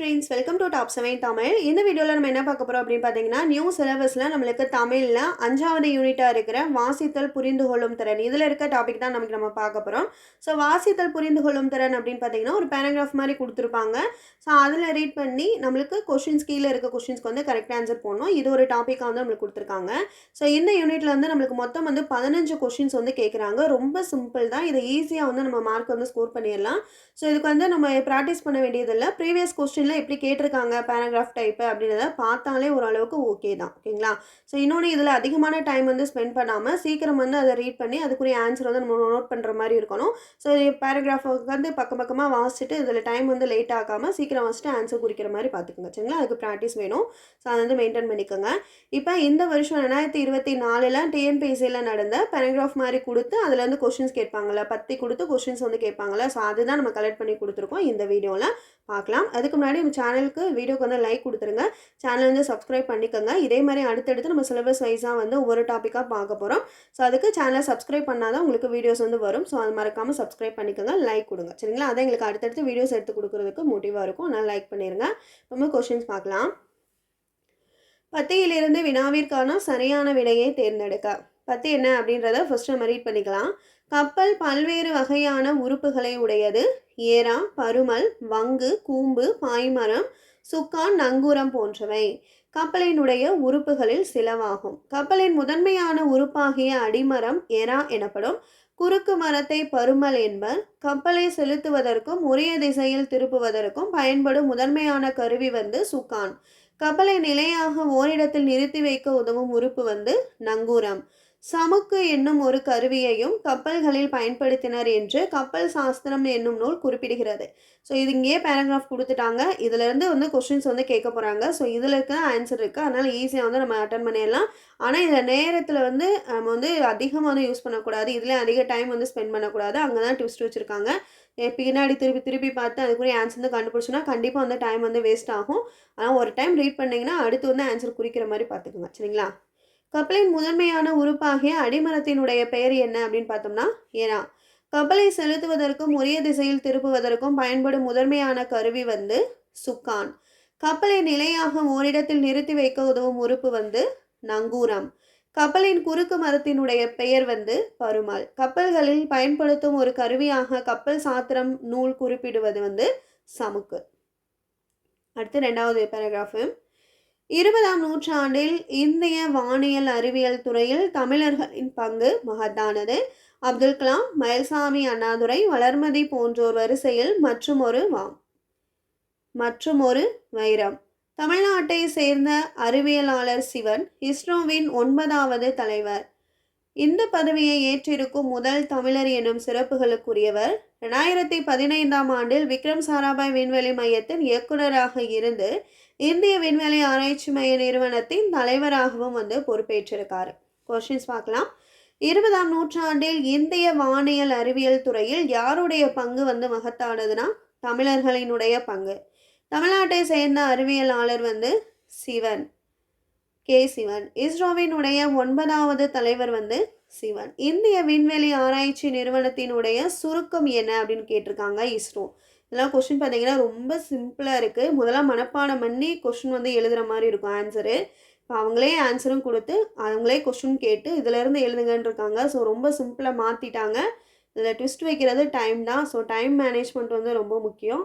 Friends welcome to top seven Tamil இந்த வீடியோவில் நம்ம என்ன பார்க்க போகிறோம் அப்படின்னு பார்த்தீங்கன்னா நியூ சிலபஸில் நம்மளுக்கு தமிழில் அஞ்சாவது யூனிட்டாக இருக்கிற வாசித்தல் புரிந்து கொள்ளும் திறன். இதில் இருக்க டாபிக் தான் நமக்கு நம்ம பார்க்க போகிறோம் ஸோ வாசித்தல் புரிந்து கொள்ளும் திறன் அப்படின்னு பார்த்தீங்கன்னா ஒரு பேராகிராஃப் மாதிரி கொடுத்துருப்பாங்க. ஸோ அதில் ரீட் பண்ணி நம்மளுக்கு கொஷின்ஸ் கீழே இருக்க கொஷின்ஸ்க்கு வந்து கரெக்ட் ஆன்சர் போடணும். இது ஒரு டாப்பிக்காக வந்து நம்மளுக்கு கொடுத்துருக்காங்க. ஸோ இந்த யூனிட்டில் வந்து நம்மளுக்கு மொத்தம் வந்து பதினஞ்சு கொஷின்ஸ் வந்து கேட்குறாங்க ரொம்ப சிம்பிள் தான். இதை ஈஸியாக வந்து நம்ம மார்க் வந்து ஸ்கோர் பண்ணிடலாம். ஸோ இதுக்கு வந்து நம்ம ப்ராக்டிஸ் பண்ண வேண்டியதில்லை. ப்ரீவியஸ் கொஸ்டின் கொஸ்டினில் எப்படி கேட்டிருக்காங்க பேராகிராஃப் டைப்பு அப்படின்றத பார்த்தாலே ஓரளவுக்கு ஓகே தான். ஓகேங்களா? ஸோ இன்னொன்று இதில் அதிகமான டைம் வந்து ஸ்பெண்ட் பண்ணாமல் சீக்கிரம் வந்து அதை ரீட் பண்ணி அதுக்குரிய ஆன்சர் வந்து நம்ம நோட் பண்ணுற மாதிரி இருக்கணும். ஸோ பேராகிராஃப் வந்து பக்கம் பக்கமாக வாசிச்சுட்டு இதில் டைம் வந்து லேட் ஆகாமல் சீக்கிரம் வாசிட்டு ஆன்சர் குறிக்கிற மாதிரி பார்த்துக்கோங்க. சரிங்களா? அதுக்கு ப்ராக்டிஸ் வேணும். ஸோ அதை வந்து மெயின்டைன் பண்ணிக்கோங்க. இப்போ இந்த வருஷம் ரெண்டாயிரத்தி இருபத்தி நாலில் டிஎன்பிஎஸ்சியில் நடந்த பேராகிராஃப் மாதிரி கொடுத்து அதில் வந்து கொஷின்ஸ் கேட்பாங்கள்ல பற்றி கொடுத்து கொஷின்ஸ் வந்து கேட்பாங்கள்ல ஸோ அதுதான் நம்ம கலெக்ட் பண்ணி கொடுத்துருக்கோம் இந்த வீடியோவில் பார்க்கலாம். அதுக்கு முன்னாடி நம்ம சேனலுக்கு வீடியோக்கு வந்து லைக் கொடுத்துருங்க. சேனல் வந்து சப்ஸ்கிரைப் பண்ணிக்கோங்க. இதே மாதிரி அடுத்தடுத்து நம்ம சிலபஸ் வைஸாக வந்து ஒவ்வொரு டாப்பிக்காக பார்க்க போகிறோம் ஸோ அதுக்கு சேனலை சப்ஸ்கிரைப் பண்ணால் தான் உங்களுக்கு வீடியோஸ் வந்து வரும். ஸோ அது மறக்காமல் சப்ஸ்கிரைப் பண்ணிக்கோங்க. லைக் கொடுங்க. சரிங்களா? அதான் எங்களுக்கு அடுத்தடுத்து வீடியோஸ் எடுத்து கொடுக்குறதுக்கு மோட்டிவாக இருக்கும். அதனால் லைக் பண்ணிடுங்க நம்ம கொஷின்ஸ் பார்க்கலாம். பத்தியிலிருந்து வினாவிற்கான சரியான விடையை தேர்ந்தெடுக்க. பத்தி என்ன அப்படின்றத ஃபஸ்ட்டு நம்ம ரீட் பண்ணிக்கலாம். கப்பல் பல்வேறு வகையான உறுப்புகளை உடையது. ஏரா பருமல் வங்கு கூம்பு பாய்மரம் சுக்கான் நங்கூரம் போன்றவை. கப்பலினுடைய உறுப்புகளில் சிலவாகும். கப்பலின் முதன்மையான உறுப்பாகிய அடிமரம் எரா எனப்படும். குறுக்கு மரத்தை பருமல் என்பர். கப்பலை செலுத்துவதற்கும் உரிய திசையில் திருப்புவதற்கும் பயன்படும் முதன்மையான கருவி வந்து சுக்கான். கப்பலை நிலையாக ஓரிடத்தில் நிறுத்தி வைக்க உதவும் உறுப்பு வந்து நங்கூரம். சமக்கு என்னும் ஒரு கருவியையும் கப்பல்களில் பயன்படுத்தினர் என்று கப்பல் சாஸ்திரம் என்னும் நூல் குறிப்பிடுகிறது. ஸோ இது இங்கேயே பேராகிராஃப் கொடுத்துட்டாங்க. இதுலேருந்து வந்து கொஷின்ஸ் வந்து கேட்க போகிறாங்க ஸோ இதில் இருக்க ஆன்சர் இருக்குது அதனால் ஈஸியாக வந்து நம்ம அட்டன் பண்ணிடலாம். ஆனால் இந்த நேரத்தில் வந்து நம்ம வந்து அதிகமாக வந்து யூஸ் பண்ணக்கூடாது. இதில் அதிக டைம் வந்து ஸ்பெண்ட் பண்ணக்கூடாது. அங்கே தான் ட்விஸ்ட் வச்சுருக்காங்க பின்னாடி திருப்பி திருப்பி பார்த்து அதுக்குரிய ஆன்சர் வந்து கண்டுபிடிச்சோன்னா கண்டிப்பாக வந்து டைம் வந்து வேஸ்ட் ஆகும். ஆனால் ஒரு டைம் ரீட் பண்ணிங்கன்னா அடுத்து வந்து ஆன்சர் குறிக்கிற மாதிரி பார்த்துக்கோங்க. சரிங்களா? கப்பலின் முதன்மையான உறுப்பாகிய அடிமரத்தினுடைய பெயர் என்ன அப்படின்னு பார்த்தோம்னா ஏனா கப்பலை செலுத்துவதற்கும் உரிய திசையில் திருப்புவதற்கும் பயன்படும் முதன்மையான கருவி வந்து சுக்கான். கப்பலை நிலையாக ஓரிடத்தில் நிறுத்தி வைக்க உதவும் உறுப்பு வந்து நங்கூரம். கப்பலின் குறுக்கு மரத்தினுடைய பெயர் வந்து பருமாள் கப்பல்களில் பயன்படுத்தும் ஒரு கருவியாக கப்பல் சாத்திரம் நூல் குறிப்பிடுவது வந்து சமுக்கு. அடுத்து ரெண்டாவது பேராகிராஃபு இருபதாம் நூற்றாண்டில் இந்திய வானியல் அறிவியல் துறையில் தமிழர்களின் பங்கு மகத்தானது. அப்துல் கலாம் மயில்சாமி அண்ணாதுரை வளர்மதி போன்றோர் வரிசையில் மற்றும் ஒரு வாம் மற்றும் ஒரு வைரம். தமிழ்நாட்டை சேர்ந்த அறிவியலாளர் சிவன் இஸ்ரோவின் ஒன்பதாவது தலைவர். இந்த பதவியை ஏற்றிருக்கும் முதல் தமிழர் எனும் சிறப்புகளுக்குரியவர். ரெண்டாயிரத்தி பதினைந்தாம் ஆண்டில் விக்ரம் சாராபாய் விண்வெளி மையத்தின் இயக்குநராக இருந்து இந்திய விண்வெளி ஆராய்ச்சி மைய நிறுவனத்தின் தலைவராகவும் வந்து பொறுப்பேற்றிருக்காரு. கொஸ்டின்ஸ் பார்க்கலாம். இருபதாம் நூற்றாண்டில் இந்திய வானியல் அறிவியல் துறையில் யாருடைய பங்கு வந்து மகத்தானதுன்னா தமிழர்களினுடைய பங்கு. தமிழ்நாட்டை சேர்ந்த அறிவியலாளர் வந்து சிவன். கே சிவன். இஸ்ரோவினுடைய ஒன்பதாவது தலைவர் வந்து சிவன். இந்திய விண்வெளி ஆராய்ச்சி நிறுவனத்தினுடைய சுருக்கம் என்ன அப்படின்னு கேட்டிருக்காங்க இஸ்ரோ. இதெல்லாம் கொஷின் பார்த்தீங்கன்னா ரொம்ப சிம்பிளாக இருக்குது முதல்ல மனப்பாடம் பண்ணி கொஷின் வந்து எழுதுகிற மாதிரி இருக்கும் ஆன்சரு இப்போ அவங்களே ஆன்சரும் கொடுத்து அவங்களே கொஷின் கேட்டு இதிலேருந்து எழுதுங்கன்னு இருக்காங்க. ஸோ ரொம்ப சிம்பிளாக மாற்றிட்டாங்க இதில் ட்விஸ்ட் வைக்கிறது டைம் தான். ஸோ டைம் மேனேஜ்மெண்ட் வந்து ரொம்ப முக்கியம்.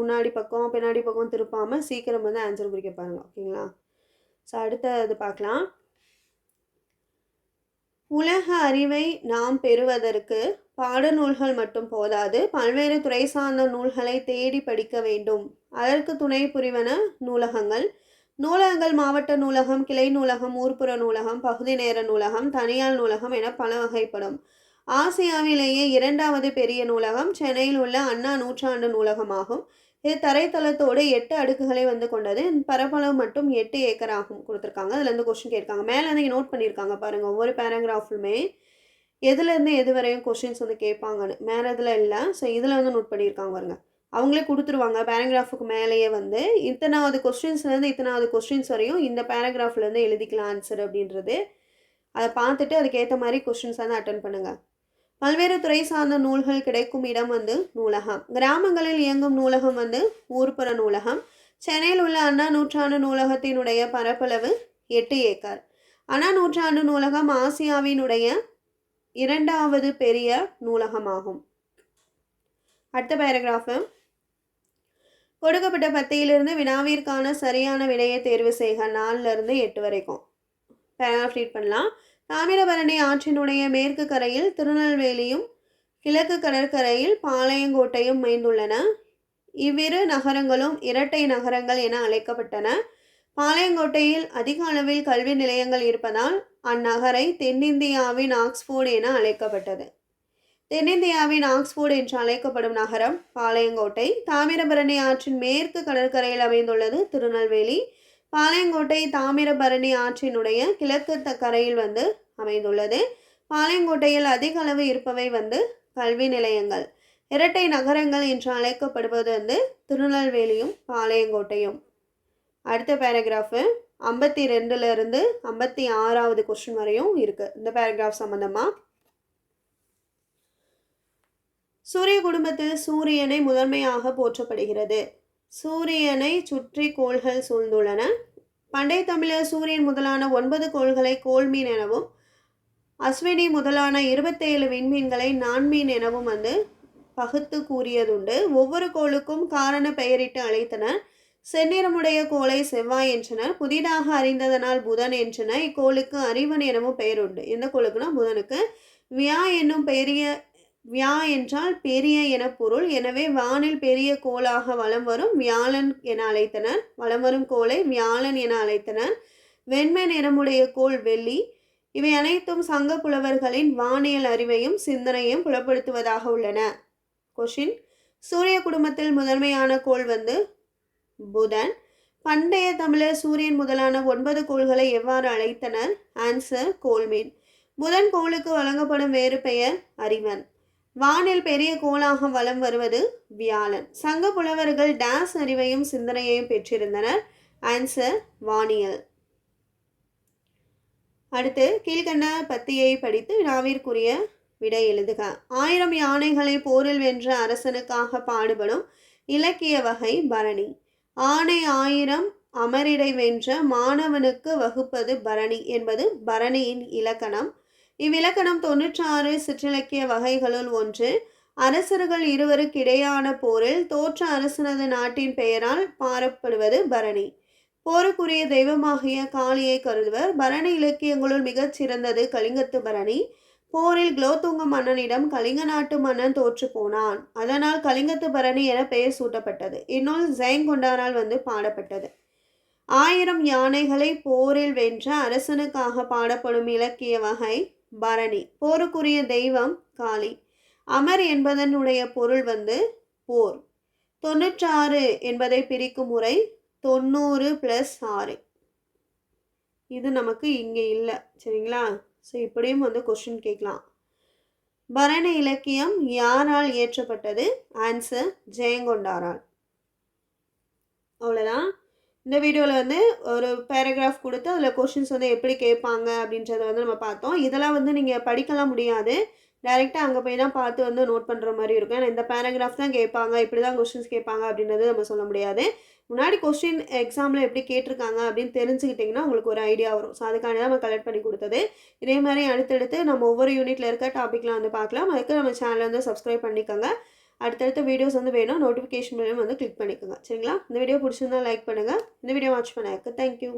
முன்னாடி பக்கம் பின்னாடி பக்கம் திருப்பாமல் சீக்கிரம் வந்து ஆன்சர் குறிக்க பாருங்கள் ஓகேங்களா? ஸோ அடுத்த இது பார்க்கலாம். உலக அறிவை நாம் பெறுவதற்கு பாடநூல்கள் மட்டும் போதாது பல்வேறு துறை சார்ந்த நூல்களை தேடி படிக்க வேண்டும். அதற்கு துணை புரிவன நூலகங்கள். நூலகங்கள் மாவட்ட நூலகம் கிளை நூலகம் ஊர்ப்புற நூலகம் பகுதி நேர நூலகம் தனியார் நூலகம் என பல வகைப்படும். ஆசியாவிலேயே இரண்டாவது பெரிய நூலகம் சென்னையில் உள்ள அண்ணா நூற்றாண்டு நூலகமாகும். இது தரைத்தளத்தோடு எட்டு அடுக்குகளை வந்து கொண்டது. பரப்பளவு மட்டும் எட்டு ஏக்கர் ஆகும் கொடுத்துருக்காங்க. அதில் கொஷின் கொஸ்டின் கேட்காங்க மேலே வந்து நோட் பண்ணியிருக்காங்க பாருங்கள் ஒவ்வொரு பேராகிராஃபுமே எதுலேருந்து எது வரையும் கொஷின்ஸ் வந்து கேட்பாங்கன்னு. மேலே இதில் இல்லை. ஸோ இதில் வந்து நோட் பண்ணியிருக்காங்க பாருங்க. அவங்களே கொடுத்துருவாங்க. பேராகிராஃபுக்கு மேலேயே வந்து இத்தனாவது கொஸ்டின்ஸ்லேருந்து இத்தனாவது கொஸ்டின்ஸ் வரையும் இந்த பேராகிராஃப்லேருந்து எழுதிக்கலாம் ஆன்சர் அப்படின்றது. அதை பார்த்துட்டு அதுக்கேற்ற மாதிரி கொஸ்டின்ஸ் வந்து அட்டன் பண்ணுங்கள் பல்வேறு துறை சார்ந்த நூல்கள் கிடைக்கும் இடம் வந்து நூலகம். கிராமங்களில் இயங்கும் நூலகம் வந்து ஊர்ப்புற நூலகம். சென்னையில் உள்ள அண்ணா நூற்றாண்டு நூலகத்தினுடைய பரப்பளவு எட்டு ஏக்கர். அண்ணா நூற்றாண்டு நூலகம் ஆசியாவினுடைய இரண்டாவது பெரிய நூலகமாகும். அடுத்த பேராகிராஃபு கொடுக்கப்பட்ட பத்தியிலிருந்து வினாவிற்கான சரியான விடையை தேர்வு செய்க. நாலுலேருந்து எட்டு வரைக்கும். பேராகிராஃப் ரீட் பண்ணலாம். தாமிரபரணி ஆற்றினுடைய மேற்கு கரையில் திருநெல்வேலியும் கிழக்கு கடற்கரையில் பாளையங்கோட்டையும் அமைந்துள்ளன. இவ்விரு நகரங்களும் இரட்டை நகரங்கள் என அழைக்கப்பட்டன. பாளையங்கோட்டையில் அதிக அளவில் கல்வி நிலையங்கள் இருப்பதால் அந்நகரை தென்னிந்தியாவின் ஆக்ஸ்போர்டு என அழைக்கப்பட்டது. தென்னிந்தியாவின் ஆக்ஸ்போர்டு என்று அழைக்கப்படும் நகரம் பாளையங்கோட்டை. தாமிரபரணி ஆற்றின் மேற்கு கடற்கரையில் அமைந்துள்ளது திருநெல்வேலி. பாளையங்கோட்டை தாமிரபரணி ஆற்றினுடைய கிழக்கு கரையில் வந்து அமைந்துள்ளது. பாளையங்கோட்டையில் அதிக அளவு இருப்பவை வந்து கல்வி நிலையங்கள். இரட்டை நகரங்கள் என்று அழைக்கப்படுவது வந்து திருநெல்வேலியும் பாளையங்கோட்டையும். அடுத்த பேராகிராஃபு ஐம்பத்தி ரெண்டுலேருந்து ஐம்பத்தி ஆறாவது கொஸ்டின் வரையும் இருக்குது இந்த பேராகிராஃப் சம்மந்தமாக சூரிய குடும்பத்தில் சூரியனை முதன்மையாக போற்றப்படுகிறது. சூரியனை சுற்றி கோள்கள் சூழ்ந்துள்ளன. பண்டைய தமிழர் சூரியன் முதலான ஒன்பது கோள்களை கோள்மீன் எனவும் அஸ்வினி முதலான இருபத்தேழு விண்மீன்களை நான்மீன் எனவும் வந்து பகுத்து கூறியதுண்டு. ஒவ்வொரு கோளுக்கும் காரண பெயரிட்டு அழைத்தனர். செந்நிறமுடைய கோளை செவ்வாய் என்றனர். புதிதாக அறிந்ததனால் புதன் என்றனர். இக்கோளுக்கு அறிவன் எனவும் பெயர் உண்டு எந்த கோளுக்குன்னா புதனுக்கு. வியா என்னும் பெரிய வியா என்றால் பெரிய என பொருள். எனவே வானில் பெரிய கோளாக வலம் வரும். வியாழன் என அழைத்தனர். வலம் வரும் கோளை வியாழன் என அழைத்தனர். வெண்மை நிறமுடைய கோள் வெள்ளி. இவை அனைத்தும் சங்க புலவர்களின் வானியல் அறிவையும் சிந்தனையும் புலப்படுத்துவதாக உள்ளன. கொஷின். சூரிய குடும்பத்தில் முதன்மையான கோள் வந்து புதன். பண்டைய தமிழர் சூரியன் முதலான ஒன்பது கோள்களை எவ்வாறு அழைத்தனர்? ஆன்சர் கோல்மீன் புதன் கோளுக்கு வழங்கப்படும் வேறு பெயர் அறிவன். வானில் பெரிய கோளாக வலம் வருவது வியாழன். சங்க புலவர்கள் டேஸ் அறிவையும் சிந்தனையையும் பெற்றிருந்தனர். ஆன்சர் வானியல். அடுத்து கீழ்கண்ட பத்தியை படித்து வினாவிற்குரிய விடை எழுதுக. ஆயிரம் யானைகளை போரில் வென்ற அரசனுக்காக பாடுபடும் இலக்கிய வகை பரணி. ஆணை ஆயிரம் அமரிடை வென்ற மாணவனுக்கு வகுப்பது பரணி என்பது பரணியின் இலக்கணம். இவ்விலக்கணம் தொன்னூற்றாறு சிற்றிலக்கிய வகைகளுள் ஒன்று. அரசர்கள் இருவருக்கிடையான போரில் தோற்ற அரசனது நாட்டின் பெயரால் பாரப்படுவது பரணி. போருக்குரிய தெய்வமாகிய காளியை கருதுவர். பரணி இலக்கியங்களுள் மிகச் சிறந்தது கலிங்கத்து பரணி. போரில் குலோத்துங்க மன்னனிடம் கலிங்க நாட்டு மன்னன் தோற்று போனான். அதனால் கலிங்கத்து பரணி என பெயர் சூட்டப்பட்டது. இந்நூல் ஜெயங்கொண்டாரால் வந்து பாடப்பட்டது. ஆயிரம் யானைகளை போரில் வென்ற அரசனுக்காக பாடப்படும் இலக்கிய வகை பரணி. போருக்குரிய தெய்வம் காளி. அமர் என்பதனுடைய பொருள் வந்து போர். தொண்ணூற்றாறு என்பதை பிரிக்கும் முறை தொண்ணூறு ப்ளஸ் ஆறு. இது நமக்கு இங்கே இல்லை. சரிங்களா? ஸோ இப்படியும் வந்து கொஷின் கேட்கலாம். பரணி இலக்கியம் யாரால் இயற்றப்பட்டது? ஆன்சர் ஜெயங்கொண்டாரால். அவ்வளோதான் இந்த வீடியோவில் வந்து ஒரு பேராகிராஃப் கொடுத்து அதில் கொஷின்ஸ் வந்து எப்படி கேட்பாங்க அப்படின்றத வந்து நம்ம பார்த்தோம். இதெல்லாம் வந்து நீங்கள் படிக்கலாம் முடியாது. டைரெக்டாக அங்கே போய் தான் பார்த்து வந்து நோட் பண்ணுற மாதிரி இருக்கும். ஏன்னா இந்த பேராகிராஃப் தான் கேட்பாங்க இப்படி தான் கொஷின்ஸ் கேட்பாங்க அப்படின்றது நம்ம சொல்ல முடியாது. முன்னாடி கொஸ்டின் எக்ஸாமில் எப்படி கேட்டிருக்காங்க அப்படின்னு தெரிஞ்சுக்கிட்டிங்கன்னா உங்களுக்கு ஒரு ஐடியா வரும். ஸோ அதுக்காண்டி தான் நம்ம கலெக்ட் பண்ணி கொடுத்தது. இதே மாதிரி அடுத்தடுத்து நம்ம ஒவ்வொரு யூனிட்டில் இருக்க டாப்பிக்லாம் வந்து பார்க்கலாம். அதுக்கு நம்ம சேனலை வந்து சப்ஸ்கிரைப் பண்ணிக்கோங்க. அடுத்தடுத்த வீடியோஸ் வந்து வேணும் நோட்டிஃபிகேஷன் மூலியம் வந்து கிளிக் பண்ணிக்கோங்க. சரிங்களா? இந்த வீடியோ பிடிச்சிருந்தா லைக் பண்ணுங்கள் இந்த வீடியோ வாட்ச் பண்ண தேங்க்யூ